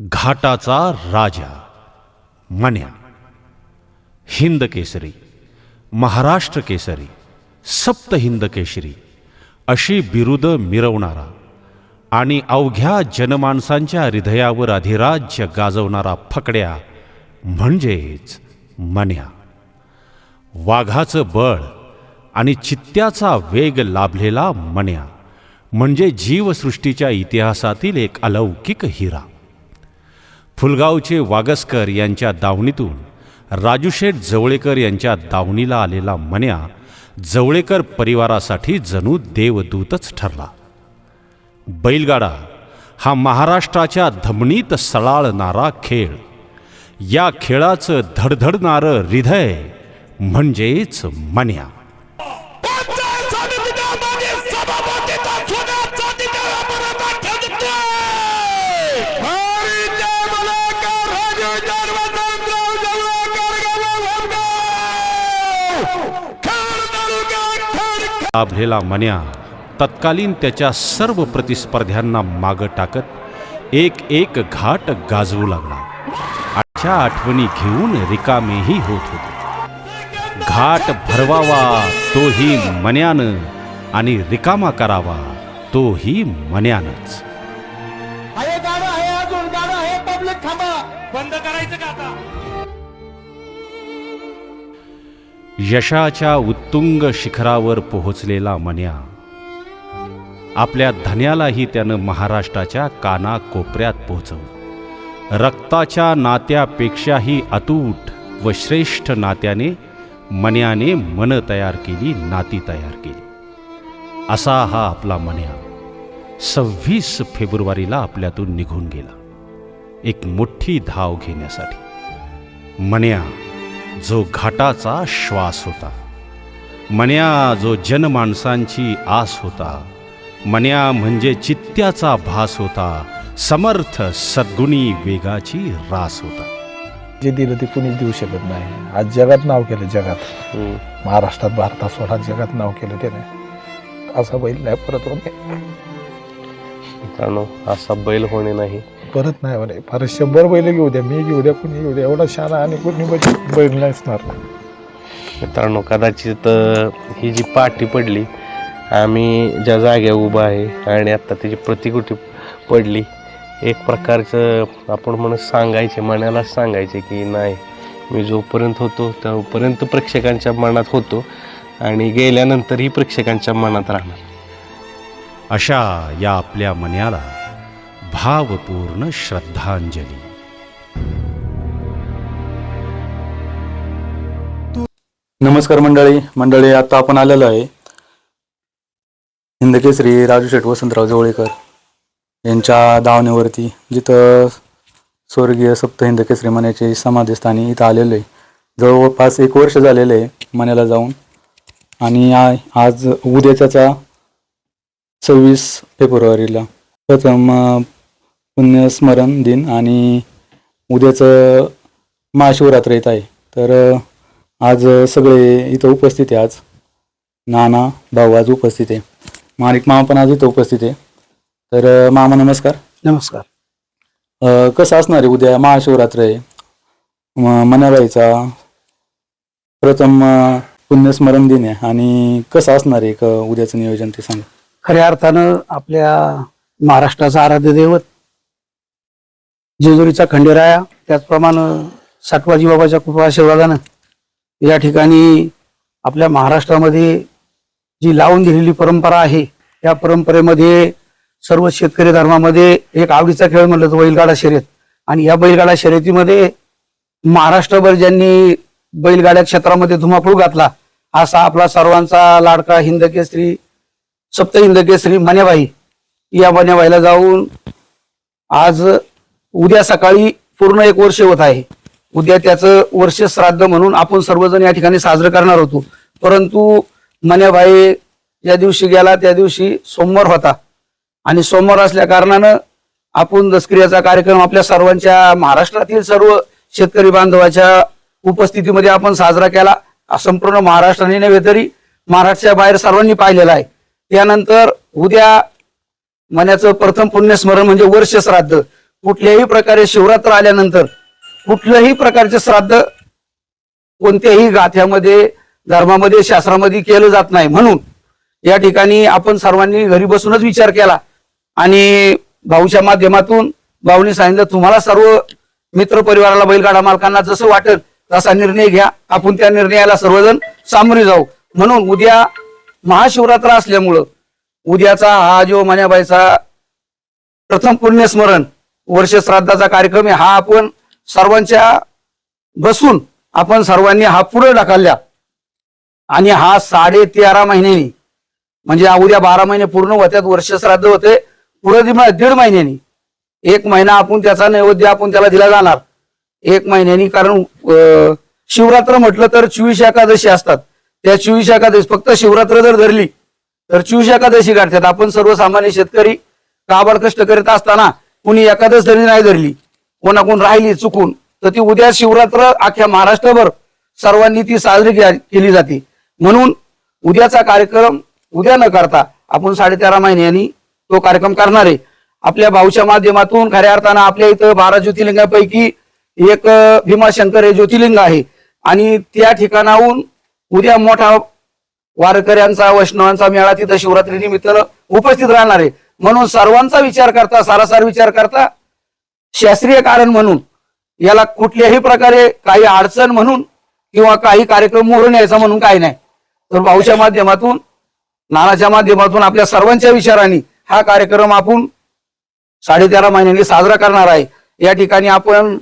घाटाचा राजा. मन्या. हिंद केसरी. महाराष्ट्र केसरी. सप्त हिंद केसरी अशी बिरुद मिरवणारा आणि अवघ्या जनमानसांच्या हृदयावर अधिराज्य गाजवणारा फकड्या म्हणजेच मन्या. वाघाचं बळ आणि चित्त्याचा वेग लाभलेला मन्या. म्हणजे जीवसृष्टीच्या इतिहासातील एक अलौकिक हिरा. फुलगावचे वागसकर यांच्या दावणीतून राजूशेठ जवळेकर यांच्या दावणीला आलेला मन्या जवळेकर परिवारासाठी जणू देवदूतच ठरला. बैलगाडा हा महाराष्ट्राच्या धमनीत सळाळणारा खेळ. या खेळाचं धडधडणारं हृदय म्हणजेच मन्या. लाभलेला मन्या तत्कालीन त्याच्या सर्व प्रतिस्पर्ध्यांना मागं टाकत एक एक घाट गाजवू लागला. आजच्या आठवणी घेऊन रिकामेही होत होते. घाट भरवावा तोही मन्यानं आणि रिकामा करावा तोही मन्यानच. बंद करायचं का आता? यशाच्या उत्तुंग शिखरावर पोहोचलेला मन्या. आपल्या धन्यालाही त्यानं महाराष्ट्राच्या कानाकोपऱ्यात पोहोचवलं. रक्ताच्या नात्यापेक्षाही अतूट व श्रेष्ठ नात्याने मन्याने मन तयार केली नाती तयार केली. असा हा आपला मन्या. सव्वीस फेब्रुवारीला आपल्यातून निघून गेला. एक मोठी धाव घेण्यासाठी. मन्या जो घाटाचा श्वास होता. मन्या जो जनमानसांची आस होता. मन्या म्हणजे चित्त्याचा भास होता. समर्थ सद्गुणी वेगाची रास होता. जे दिलं ते कुणीच देऊ शकत नाही. आज जगात नाव केलं जगात. महाराष्ट्रात भारतात स्वतः जगात नाव केलं त्याने. असा बैल नाही परत होणे मित्रांनो असा बैल होणे नाही. परत नाही म्हणे. फार शंभर बैल घेऊ द्या मी घेऊ द्या कुणी घेऊ द्या एवढा शाना आणि कुणी बैल बैल नसणार मित्रांनो कदाचित ही जी पाठी पडली आम्ही ज्या जाग्या उभा आहे आणि आता त्याची प्रतिकृती पडली एक प्रकारचं आपण म्हणत सांगायचे मनालाच सांगायचे की नाही मी जोपर्यंत होतो तोपर्यंत प्रेक्षकांच्या मनात होतो आणि गेल्यानंतरही प्रेक्षकांच्या मनात राहणार. अशा या आपल्या मन्याला भावपूर्ण श्रद्धांजली. नमस्कार मंडळी. मंडळी आता आपण आलेलो आहे हिंदकेसरी राजू शेठ वसंतराव जवळेकर यांच्या दावणीवरती जिथं स्वर्गीय सप्त हिंदकेसरी मण्याचे समाधीस्थानी इथं आलेलो आहे. जवळपास एक वर्ष झालेलं आहे मण्याला जाऊन आणि आज उद्या सव्वीस फेब्रुवारीला प्रथम पुण्यस्मरण दिन आणि उद्याचं महाशिवरात्र येत आहे. तर आज सगळे इथं उपस्थित आहे. आज नाना भाऊ आज उपस्थित आहे. माणिक मामा पण आज इथं उपस्थित आहे. तर मामा नमस्कार. नमस्कार. अं, कसं असणार आहे उद्या महाशिवरात्र आहे? म- मनाबाईचा प्रथम अं, पुण्यस्मरण दिन आहे. आणि कसं असणार आहे अं, उद्याचं नियोजन ते सांगा. खऱ्या अर्थानं आपल्या महाराष्ट्राचा आराध्य दैवत जेजुरीचा खंडेराया त्याचप्रमाणे साठवाजी बाबाच्या कृपा आशीर्वादानं या ठिकाणी आपल्या महाराष्ट्रामध्ये जी लावून दिलेली परंपरा आहे या परंपरेमध्ये सर्व शेतकरी धर्मामध्ये एक आवडीचा खेळ म्हणलं तर बैलगाडा शर्यत. आणि या बैलगाडा शर्यतीमध्ये महाराष्ट्रभर ज्यांनी बैलगाड्या क्षेत्रामध्ये धुमाकूळ घातला असा आपला सर्वांचा लाडका हिंदकेसरी सप्त हिंदकेसरी मन्याबाई या मन्याबाईला जाऊन आज उद्या सकाळी पूर्ण एक वर्ष होत आहे. उद्या त्याचं वर्ष श्राद्ध म्हणून आपण सर्वजण या ठिकाणी साजरं करणार होतो. परंतु मन्याभाई ज्या दिवशी गेला त्या दिवशी सोमवार होता. आणि सोमवार असल्या कारणानं आपण दसक्रियाचा कार्यक्रम आपल्या सर्वांच्या महाराष्ट्रातील सर्व शेतकरी बांधवाच्या उपस्थितीमध्ये आपण साजरा केला. संपूर्ण महाराष्ट्राने नव्हे तरी महाराष्ट्राच्या बाहेर सर्वांनी पाहिलेला आहे. त्यानंतर उद्या मनाचं प्रथम पुण्यस्मरण म्हणजे वर्ष श्राद्ध. कुठल्याही प्रकारे शिवरात्र आल्यानंतर कुठल्याही प्रकारचे श्राद्ध कोणत्याही गाथ्यामध्ये धर्मामध्ये शास्त्रामध्ये केलं जात नाही. म्हणून या ठिकाणी आपण सर्वांनी घरी बसूनच विचार केला. आणि भाऊच्या माध्यमातून भाऊनी सांगितलं तुम्हाला सर्व मित्र परिवाराला बैलगाडा मालकांना जसं वाटेल तसा निर्णय घ्या. आपण त्या निर्णयाला सर्वजण सामोरे जाऊ. म्हणून उद्या महाशिवरात्र असल्यामुळं उद्याचा हा जो मन्याबाईचा प्रथम पुण्यस्मरण वर्ष श्राद्धाचा कार्यक्रम आहे. हा आपण सर्वांच्या बसून आपण सर्वांनी हा पुढे ढकलल्या. आणि हा साडे तेरा महिन्यांनी म्हणजे उद्या बारा महिने पूर्ण होत्यात वर्ष श्राद्ध होते. पुढे दीड महिन्यांनी. एक महिना आपण त्याचा नैवेद्य आपण त्याला दिला जाणार. एक महिन्यानी कारण शिवरात्र म्हटलं तर चोवीस एकादशी असतात. त्या चोवीस एकादशी फक्त शिवरात्र जर धरली तर चोवीस एकादशी काढतात. आपण सर्वसामान्य शेतकरी काबाड कष्ट करीत असताना कुणी एखादच तरी नाही धरली कोणाकोण राहिली चुकून तर ती उद्या शिवरात्र अख्ख्या महाराष्ट्रभर सर्वांनी ती साजरी केली जाते. म्हणून उद्याचा कार्यक्रम उद्या न करता आपण साडेतेरा महिन्यांनी तो कार्यक्रम करणार आहे. आपल्या भाऊच्या माध्यमातून खऱ्या अर्थानं आपल्या इथं बारा ज्योतिर्लिंगापैकी एक भीमाशंकर हे ज्योतिर्लिंग आहे. आणि त्या ठिकाणाहून उद्या मोठा वारकऱ्यांचा वैष्णवांचा मेळा तिथं शिवरात्री निमित्तानं उपस्थित राहणार आहे. म्हणून सर्वांचा विचार करता सारासार विचार करता शास्त्रीय कारण म्हणून याला कुठल्याही प्रकारे काही अडचण म्हणून किंवा काही कार्यक्रम मोडून यायचा म्हणून काही नाही. तर भाऊच्या माध्यमातून नानाच्या माध्यमातून आपल्या सर्वांच्या विचाराने हा कार्यक्रम आपण साडेतेरा महिन्यांनी साजरा करणार आहे. या ठिकाणी आपण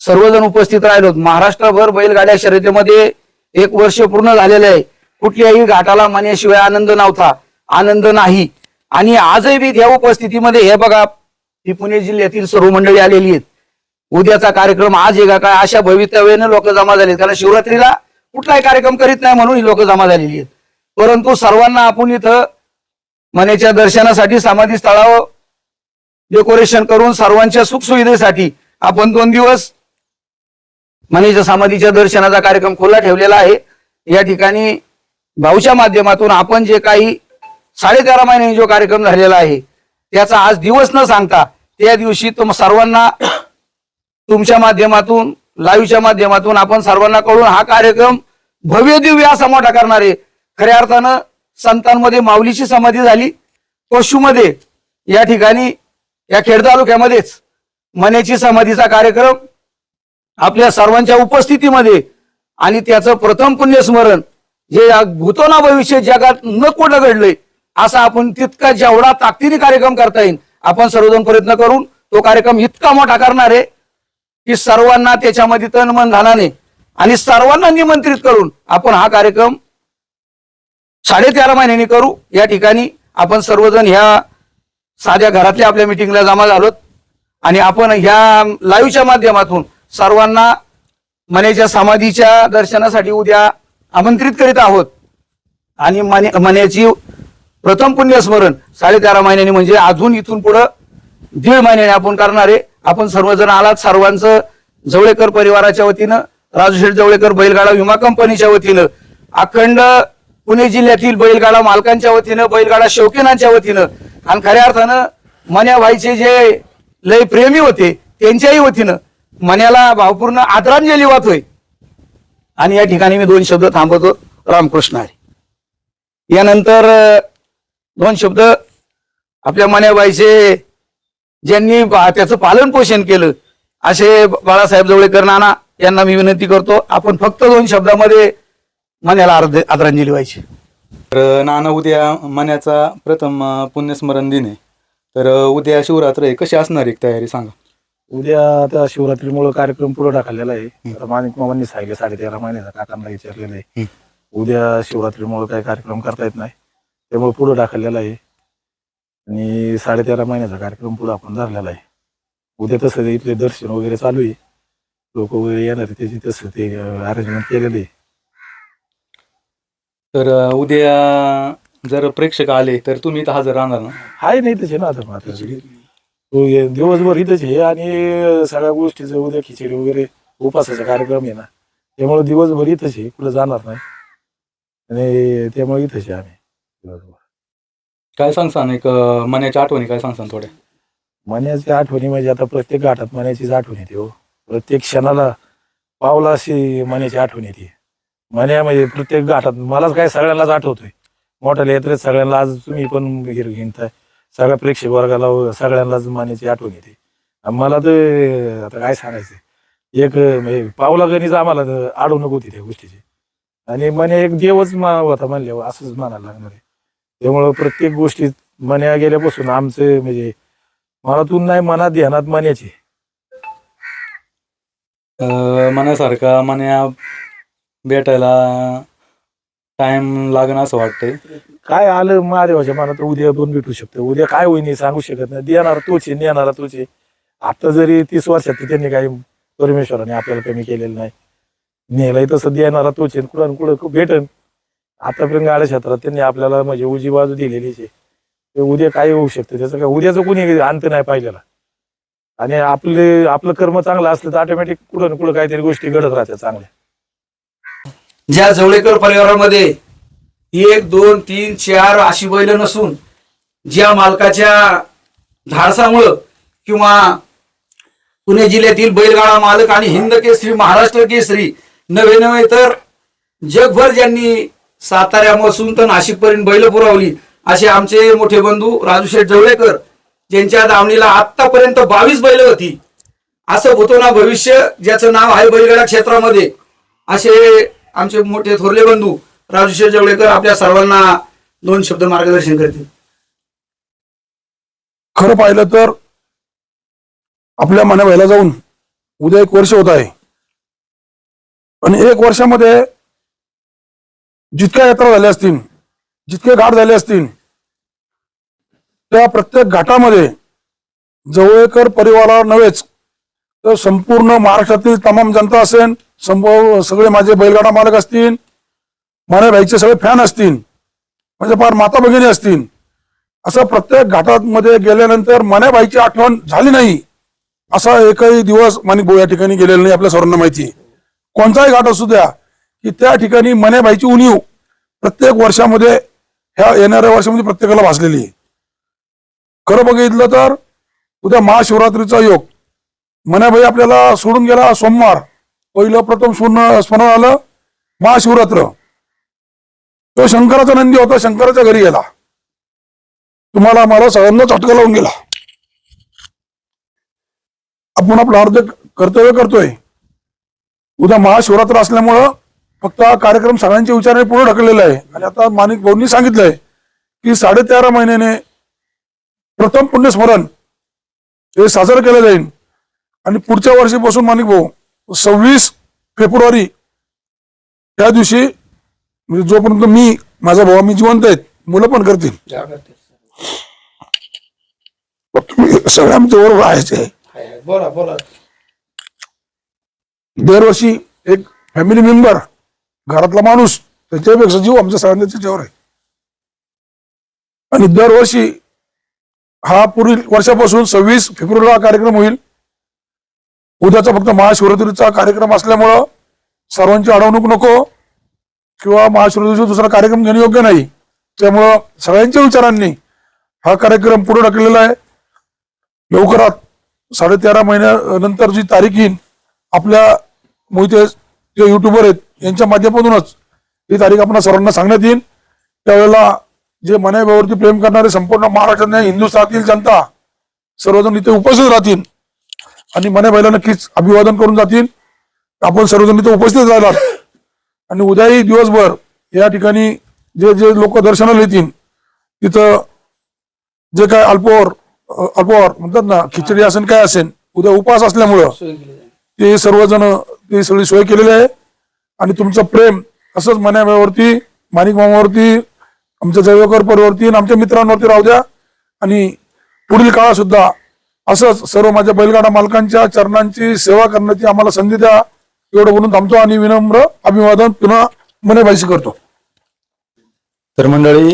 सर्वजण उपस्थित राहिलो. महाराष्ट्रभर बैलगाड्या शर्यतीमध्ये एक वर्ष पूर्ण झालेलं आहे. कुठल्याही घाटाला मान्याशिवाय आनंद नव्हता. आनंद नाही. आणि आजही बी त्या उपस्थितीमध्ये हे बघा ही पुणे जिल्ह्यातील सर्व मंडळी आलेली आहेत. उद्याचा कार्यक्रम आज एका काय अशा भवितव्याने लोक जमा झालेत. कारण शिवरात्रीला कुठलाही कार्यक्रम करीत नाही म्हणून ही लोक जमा झालेली आहेत. परंतु सर्वांना आपण इथं मनेच्या दर्शनासाठी समाधी स्थळावर डेकोरेशन करून सर्वांच्या सुखसुविधेसाठी आपण दोन दिवस मनेच्या समाधीच्या दर्शनाचा कार्यक्रम खुला ठेवलेला आहे. या ठिकाणी भाऊच्या माध्यमातून आपण जे काही साडेतेरा महिन्यांनी जो कार्यक्रम झालेला आहे त्याचा आज दिवस न सांगता त्या दिवशी तुम सर्वांना तुमच्या माध्यमातून लाईव्हच्या माध्यमातून आपण सर्वांना कळून हा कार्यक्रम भव्य दिव्य असा मोठा करणार आहे. खऱ्या अर्थानं संतांमध्ये माऊलीची समाधी झाली. पशुमध्ये या ठिकाणी या खेड तालुक्यामध्येच मनेची समाधीचा कार्यक्रम आपल्या सर्वांच्या उपस्थितीमध्ये आणि त्याचं प्रथम पुण्यस्मरण जे या भूतोना भविष्य जगात न कुठं घडलंय असा आपण तितका जेवढा ताकदीने कार्यक्रम करता येईल आपण सर्वजण प्रयत्न करून तो कार्यक्रम इतका मोठा करणार आहे की सर्वांना त्याच्यामध्ये तनमन मन आणि सर्वांना निमंत्रित करून आपण हा कार्यक्रम साडेतेरा महिन्यांनी करू. या ठिकाणी आपण सर्वजण ह्या साध्या घरातल्या आपल्या मिटिंगला जमा झालोत. आणि आपण ह्या लाईव्हच्या माध्यमातून सर्वांना मनेच्या समाधीच्या दर्शनासाठी उद्या आमंत्रित करीत आहोत. आणि मने मनेची प्रथम पुण्यस्मरण साडेतेरा महिन्यांनी म्हणजे अजून इथून पुढं दीड महिन्याने आपण करणार आहे आपण सर्वजण आलात सर्वांचं जवळेकर परिवाराच्या वतीनं राजूशेठ जवळेकर बैलगाडा विमा कंपनीच्या वतीनं अखंड पुणे जिल्ह्यातील बैलगाडा मालकांच्या वतीनं बैलगाडा शौकीनांच्या वतीनं आणि खऱ्या अर्थानं मन्या भाईचे जे लय प्रेमी होते त्यांच्याही वतीनं मन्याला भावपूर्ण आदरांजली वाहतोय. आणि या ठिकाणी मी दोन शब्द थांबवतो. रामकृष्ण हरी. यानंतर दोन शब्द. आपल्या मन्याबाईचे ज्यांनी त्याचं पालन पोषण केलं असे बाळासाहेब जवळेकर नाना यांना मी विनंती करतो आपण फक्त दोन शब्दामध्ये मन्याला आदर- आदरांजली व्हायची तर नाना उद्या मण्याचा प्रथम पुण्यस्मरण दिन आहे. तर उद्या शिवरात्र आहे. कशी असणार आहे तयारी सांगा. उद्या आता शिवरात्रीमुळे कार्यक्रम पुढे टाकलेला आहे. तर माणिक मामांनी सांगितलं साडेतेरा महिन्याचा काकांना विचारलेलं आहे. उद्या शिवरात्रीमुळे काही कार्यक्रम करता येत नाही. त्यामुळे पुढे टाकलेला आहे. आणि साडेतेरा महिन्याचा कार्यक्रम पुढे आपण धरलेला आहे. उद्या तसं इथले दर्शन वगैरे चालू आहे. लोक वगैरे येणार आहे, त्याची तसं ते अरेंजमेंट केलेलं आहे. तर अं, उद्या जर प्रेक्षक आले तर तुम्ही इथं हजर राहणार ना? आहे नाही तसे ना आता मात्र तो हे दिवसभर इथंच आहे आणि सगळ्या गोष्टीचं उद्या खिचडी वगैरे उपासाचा कार्यक्रम आहे ना. त्यामुळे दिवसभर इथंच आहे कुठं जाणार नाही. आणि त्यामुळे इथंच आहे आम्ही. बरोबर काय सांगसान एक अं, मण्याच्या आठवणी काय सांगसान थोड्या. मण्याची आठवणी म्हणजे आता प्रत्येक घाटात मण्याचीच आठवण येते हो. प्रत्येक क्षणाला पावला अशी मण्याची आठवण येते. मण्या म्हणजे प्रत्येक घाटात मलाच काय सगळ्यांनाच आठवतोय. मोठ्या यात्रेत सगळ्यांना आज तुम्ही पण गिर घेताय सगळ्या प्रेक्षक वर्गाला सगळ्यांनाच मण्याची आठवण येते. आणि मला तर आता काय सांगायचं एक म्हणजे पावला गणीच आम्हाला तर अडवणूक होती त्या गोष्टीची. आणि मने एक देवच मा होता म्हणल्यावर असंच म्हणायला लागणार आहे. त्यामुळं प्रत्येक गोष्टीत मन्या गेल्यापासून आमचं म्हणजे मनातून नाही मनात ध्यानात मन्याची. अं, मनासारखा मन्या भेटायला टाइम लागण असं वाटतंय. काय आलं महादेवाच्या मनात? उद्या पण भेटू शकतो. उद्या काय होईन सांगू शकत नाही. देणार तोच आहे नेणारा तोच आहे. आता जरी तीस वर्षात त्यांनी काही परमेश्वराने आपल्याला कमी केलेलं नाही. नेलंय तसं देणारा तोच आहे. कुठं कुठं भेटन. आतापर्यंत गाड्या क्षेत्रात त्यांनी आपल्याला म्हणजे उजी बाजू दिलेलीच आहे. ते उद्या काय होऊ शकतं? त्याचं काय उद्याचं कोणी अंत नाही पाहिलेला आणि आपले आपलं कर्म चांगलं असलं तर ऑटोमॅटिक कुठं ना कुठं काहीतरी गोष्टी घडत राहत्या चांगल्या. ज्या जवळेकर परिवारामध्ये एक दोन तीन चार अशी बैल नसून ज्या मालकाच्या धाडसामुळं किंवा पुणे जिल्ह्यातील बैलगाडा मालक आणि हिंद केसरी महाराष्ट्र केसरी नवे नव्हे तर जगभर ज्यांनी साताऱ्यापासून तर नाशिकपर्यंत बैल पुरवली. असे आमचे मोठे बंधू राजू शेठ जवळेकर ज्यांच्या दावणीला आतापर्यंत बावीस बैल होती. असं होतो ना भविष्य ज्याचं नाव आहे बैलगाडा क्षेत्रामध्ये. असे आमचे मोठे थोरले बंधू राजू शेठ जवळेकर आपल्या सर्वांना दोन शब्द मार्गदर्शन करतील. खरं पाहिलं तर आपल्या मनाबाईला जाऊन उद्या एक वर्ष होत आहे. आणि एक वर्षामध्ये जितक्या यात्रा झाल्या असतील जितके घाट झाले असतील त्या प्रत्येक घाटामध्ये जवळकर परिवारावर नव्हेच तर संपूर्ण महाराष्ट्रातील तमाम जनता असेल संभव सगळे माझे बैलगाडा मालक असतील मानेबाईचे सगळे फॅन असतील म्हणजे फार माता भगिनी असतील असं प्रत्येक घाटामध्ये गेल्यानंतर मनाबाईची आठवण झाली नाही असा एकही दिवस माणिक भाऊ या ठिकाणी गेलेला नाही आपल्या सर्वांना माहिती कोणताही घाट असू द्या की त्या ठिकाणी मनेबाईची उणीव प्रत्येक वर्षामध्ये ह्या येणाऱ्या वर्षामध्ये प्रत्येकाला भासलेली आहे. खरं बघितलं तर उद्या महाशिवरात्रीचा योग. मनाबाई आपल्याला सोडून गेला सोमवार. पहिलं प्रथम स्मरण स्मरण आलं महाशिवरात्र. तो शंकराचा नंदी होता शंकराच्या घरी गेला. तुम्हाला मला सगळ्यांना चटका लावून गेला. आपण आपलं अर्ध कर्तव्य करतोय. उद्या महाशिवरात्र असल्यामुळं फक्त हा कार्यक्रम सगळ्यांच्या विचाराने पुढे ढकललेला आहे. आणि आता माणिक भाऊंनी सांगितलंय की साडेतेरा महिन्याने प्रथम पुण्यस्मरण हे साजरं केलं जाईल. आणि पुढच्या वर्षीपासून माणिक भाऊ सव्वीस फेब्रुवारी त्या दिवशी म्हणजे जोपर्यंत मी माझा भाऊ मी जिवंत आहेत मुलं पण करतील. सगळ्या आमच्या बरोबर राहायचे बोला बोला. दरवर्षी एक फॅमिली मेंबर घरातला माणूस त्याच्यापेक्षा जीव आमच्या सगळ्यांना त्याच्यावर आहे. आणि दरवर्षी हा पुढील वर्षापासून सव्वीस फेब्रुवारीला हा कार्यक्रम होईल. उद्याचा फक्त महाशिवरात्रीचा कार्यक्रम असल्यामुळं सर्वांची अडवणूक नको किंवा महाशिवरात्रीचा दुसरा कार्यक्रम घेणे योग्य नाही. त्यामुळं सगळ्यांच्या विचारांनी हा कार्यक्रम पुढे ढकललेला आहे. लवकरात साडेतेरा महिन्यानंतर जी तारीख येईल आपल्या मोहिते जे युट्यूबर आहेत यांच्या माध्यमातूनच ही तारीख आपण सर्वांना सांगण्यात येईल. त्यावेळेला जे मनाबावरती प्रेम करणारे संपूर्ण महाराष्ट्रात हिंदुस्थानातील जनता सर्वजण इथे उपस्थित राहतील आणि मनाबाईला नक्कीच अभिवादन करून जातील. आपण सर्वजण इथे उपस्थित राहणार. आणि उद्याही दिवसभर या ठिकाणी जे जे लोक दर्शनाला येतील तिथं जे काय अल्पोवर अल्पोवर म्हणतात ना खिचडी असेल काय असेल उद्या उपास असल्यामुळं ते सर्वजण ती सगळी सोय केलेली आहे. आणि तुमचं प्रेम असंच मनावरती माणिक मामावरती आमच्या जवळकर परवरती आणि आमच्या मित्रांवरती राहू द्या. आणि पुढील काळात सुद्धा असंच सर्व माझ्या बैलगाडा मालकांच्या चरणांची सेवा करण्याची आम्हाला संधी द्या. एवढं बोलून थांबतो आणि विनम्र अभिवादन पुन्हा मनेबाईशी करतो. तर मंडळी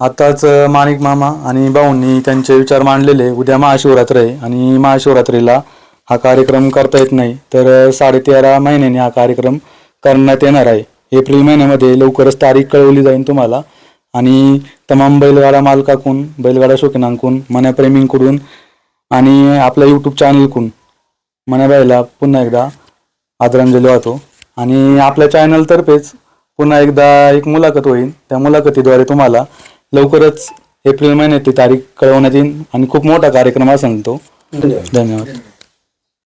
आताच माणिक मामा आणि भाऊंनी त्यांचे विचार मांडलेले. उद्या महाशिवरात्र आहे आणि महाशिवरात्रीला हा कार्यक्रम करता येत नाही. तर साडेतेरा महिन्याने हा कार्यक्रम करण्यात येणार आहे. एप्रिल महिन्यामध्ये लवकरच तारीख कळवली जाईल तुम्हाला. आणि तमाम बैलगाडा मालकाकडून बैलगाडा शौकीनांकडून मनाप्रेमींकडून आणि आपल्या यूट्यूब चॅनलकडून मनाबाईला पुन्हा एकदा आदरांजली वाहतो. आणि आपल्या चॅनलतर्फेच पुन्हा एकदा एक मुलाखत होईल. त्या मुलाखतीद्वारे तुम्हाला लवकरच एप्रिल महिन्यात ती तारीख कळवण्यात येईल. आणि खूप मोठा कार्यक्रम असेल तो धन्यवाद.